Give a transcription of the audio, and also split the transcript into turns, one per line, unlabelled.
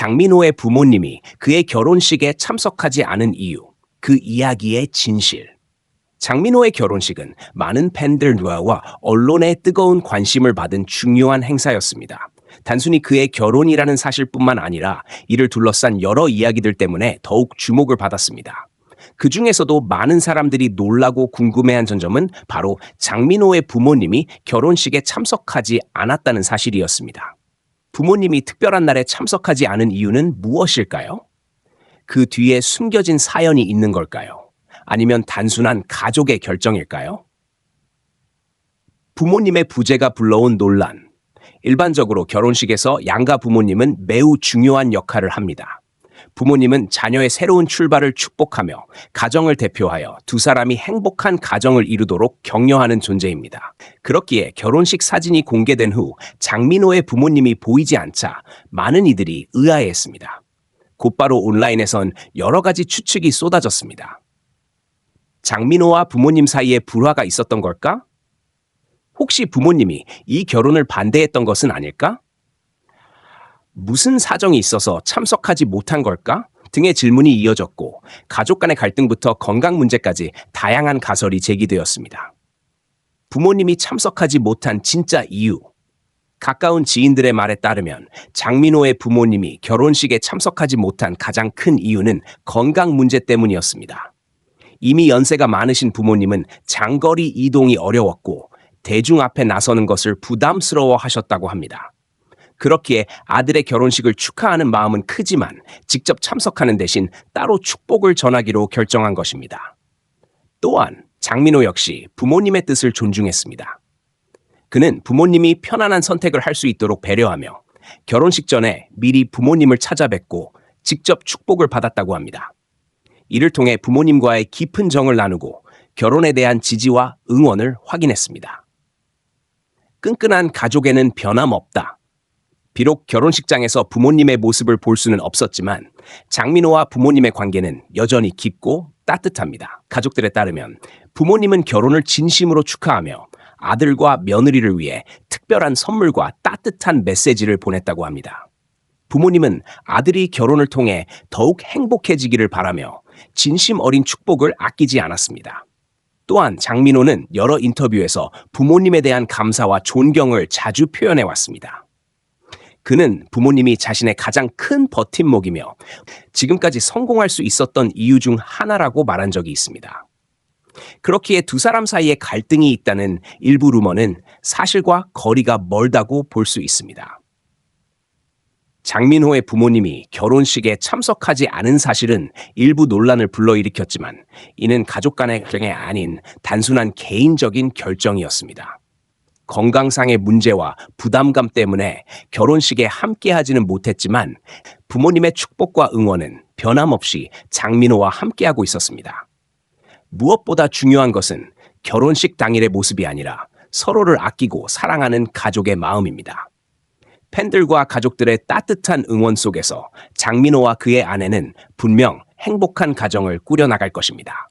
장민호의 부모님이 그의 결혼식에 참석하지 않은 이유, 그 이야기의 진실. 장민호의 결혼식은 많은 팬들과 언론의 뜨거운 관심을 받은 중요한 행사였습니다. 단순히 그의 결혼이라는 사실뿐만 아니라 이를 둘러싼 여러 이야기들 때문에 더욱 주목을 받았습니다. 그 중에서도 많은 사람들이 놀라고 궁금해한 전점은 바로 장민호의 부모님이 결혼식에 참석하지 않았다는 사실이었습니다. 부모님이 특별한 날에 참석하지 않은 이유는 무엇일까요? 그 뒤에 숨겨진 사연이 있는 걸까요? 아니면 단순한 가족의 결정일까요? 부모님의 부재가 불러온 논란. 일반적으로 결혼식에서 양가 부모님은 매우 중요한 역할을 합니다. 부모님은 자녀의 새로운 출발을 축복하며 가정을 대표하여 두 사람이 행복한 가정을 이루도록 격려하는 존재입니다. 그렇기에 결혼식 사진이 공개된 후 장민호의 부모님이 보이지 않자 많은 이들이 의아해했습니다. 곧바로 온라인에선 여러 가지 추측이 쏟아졌습니다. 장민호와 부모님 사이에 불화가 있었던 걸까? 혹시 부모님이 이 결혼을 반대했던 것은 아닐까? 무슨 사정이 있어서 참석하지 못한 걸까? 등의 질문이 이어졌고 가족 간의 갈등부터 건강 문제까지 다양한 가설이 제기되었습니다. 부모님이 참석하지 못한 진짜 이유. 가까운 지인들의 말에 따르면 장민호의 부모님이 결혼식에 참석하지 못한 가장 큰 이유는 건강 문제 때문이었습니다. 이미 연세가 많으신 부모님은 장거리 이동이 어려웠고 대중 앞에 나서는 것을 부담스러워 하셨다고 합니다. 그렇기에 아들의 결혼식을 축하하는 마음은 크지만 직접 참석하는 대신 따로 축복을 전하기로 결정한 것입니다. 또한 장민호 역시 부모님의 뜻을 존중했습니다. 그는 부모님이 편안한 선택을 할 수 있도록 배려하며 결혼식 전에 미리 부모님을 찾아뵙고 직접 축복을 받았다고 합니다. 이를 통해 부모님과의 깊은 정을 나누고 결혼에 대한 지지와 응원을 확인했습니다. 끈끈한 가족에는 변함없다. 비록 결혼식장에서 부모님의 모습을 볼 수는 없었지만 장민호와 부모님의 관계는 여전히 깊고 따뜻합니다. 가족들에 따르면 부모님은 결혼을 진심으로 축하하며 아들과 며느리를 위해 특별한 선물과 따뜻한 메시지를 보냈다고 합니다. 부모님은 아들이 결혼을 통해 더욱 행복해지기를 바라며 진심 어린 축복을 아끼지 않았습니다. 또한 장민호는 여러 인터뷰에서 부모님에 대한 감사와 존경을 자주 표현해 왔습니다. 그는 부모님이 자신의 가장 큰 버팀목이며 지금까지 성공할 수 있었던 이유 중 하나라고 말한 적이 있습니다. 그렇기에 두 사람 사이에 갈등이 있다는 일부 루머는 사실과 거리가 멀다고 볼 수 있습니다. 장민호의 부모님이 결혼식에 참석하지 않은 사실은 일부 논란을 불러일으켰지만 이는 가족 간의 결정이 아닌 단순한 개인적인 결정이었습니다. 건강상의 문제와 부담감 때문에 결혼식에 함께하지는 못했지만 부모님의 축복과 응원은 변함없이 장민호와 함께하고 있었습니다. 무엇보다 중요한 것은 결혼식 당일의 모습이 아니라 서로를 아끼고 사랑하는 가족의 마음입니다. 팬들과 가족들의 따뜻한 응원 속에서 장민호와 그의 아내는 분명 행복한 가정을 꾸려나갈 것입니다.